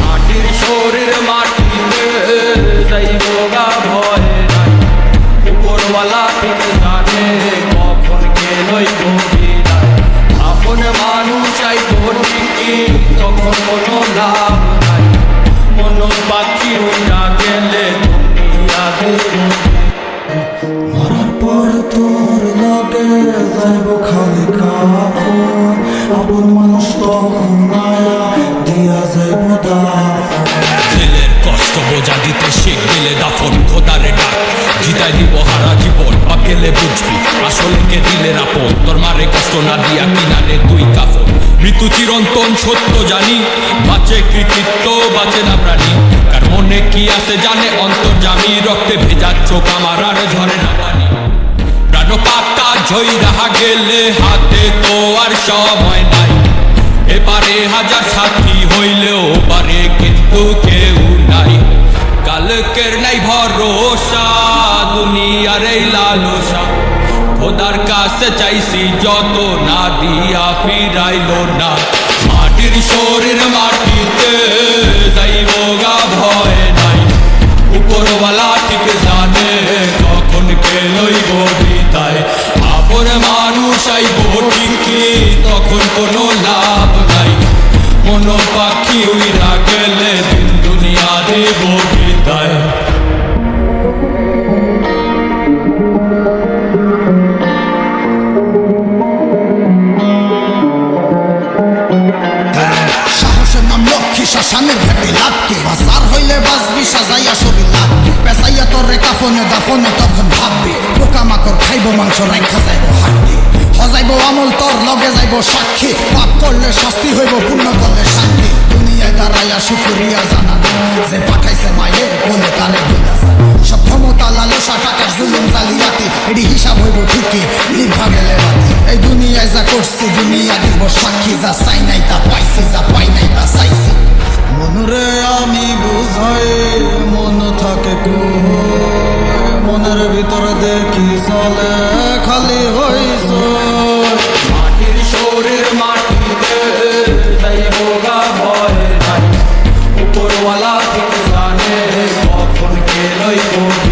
মাটির শরীর মাটিতে যাইব গা ভয় নাই। উপরওয়ালা থেকে জানে কখন কে লইব আপন মানুষ চাই কি তখন কোনো লাভ নাই। মন বাকি হইয়া গেলে মরার পর তো কাফন আপন মানুষ তখন আয়া দিয়া যাইব বোঝা দিতে শিখ দিলে দাফন, খোদারে ডাক। জিতাই দিব, হারা জীবন বা গেলে বুঝবি। আসলে কে দিলের আপন তোর মারে কষ্ট না দিয়া কিনারে তুই কাফন। মৃত্যু চিরন্তন সত্য জানি, বাঁচে কৃতিত্ব, বাঁচে না প্রাণী। কার মনে কি আছে জানে অন্তর জামি রক্তে ভেজা চোখ আমার, আর ঝরে না। রাহা গেলে হাতে তো আর সময় নাই। এবারে হাজার সাথী হইলেও পারে কিন্তু কেউ নাই। কালকের নাই ভরসা, দুনিয়ার এই লালসা। খোদার কাছে চাইছি যত না দিয়া ফিরাইলো না। মাটির শরীর মাটিতে কোনো লাভ নাই। মন পাখি উইরা গেলে দিন দুনিয়া দেব বিদায়। শ্মশানের ঘাটে লাভকে বাসার হইলে বাসবি সাজাইয়া ছবি লাভকে পেশাইয়া তোর রে কাফনে দাফনে তখন ভাববি, পোকামাকড় খাইব, মাংস রাইখা যাইব হাড্ডি হজাইব আমল তোর লগে যাইব সাক্ষী। পাপ করলে শাস্তি হইব পূর্ণ করলে শান্তি। দুনিয়ায় দাঁড়াইয়া শুকুরিয়া জানা যে পাঠাইছে মায়ের বলে ক্ষমতা লালসা টাকার জুলুম, জালিয়াতি এটি হিসাব হইব ঠিকই গেলে রাতি। এই দুনিয়ায় যা করছি, দুনিয়া দিব সাক্ষী, যা চাই নাই তা পাইছি, যা পাই নাই তা চাইছি। মনরে আমি বুঝাই, মন থাকে কই মনের ভিতরে দেখি চলে, খালি কে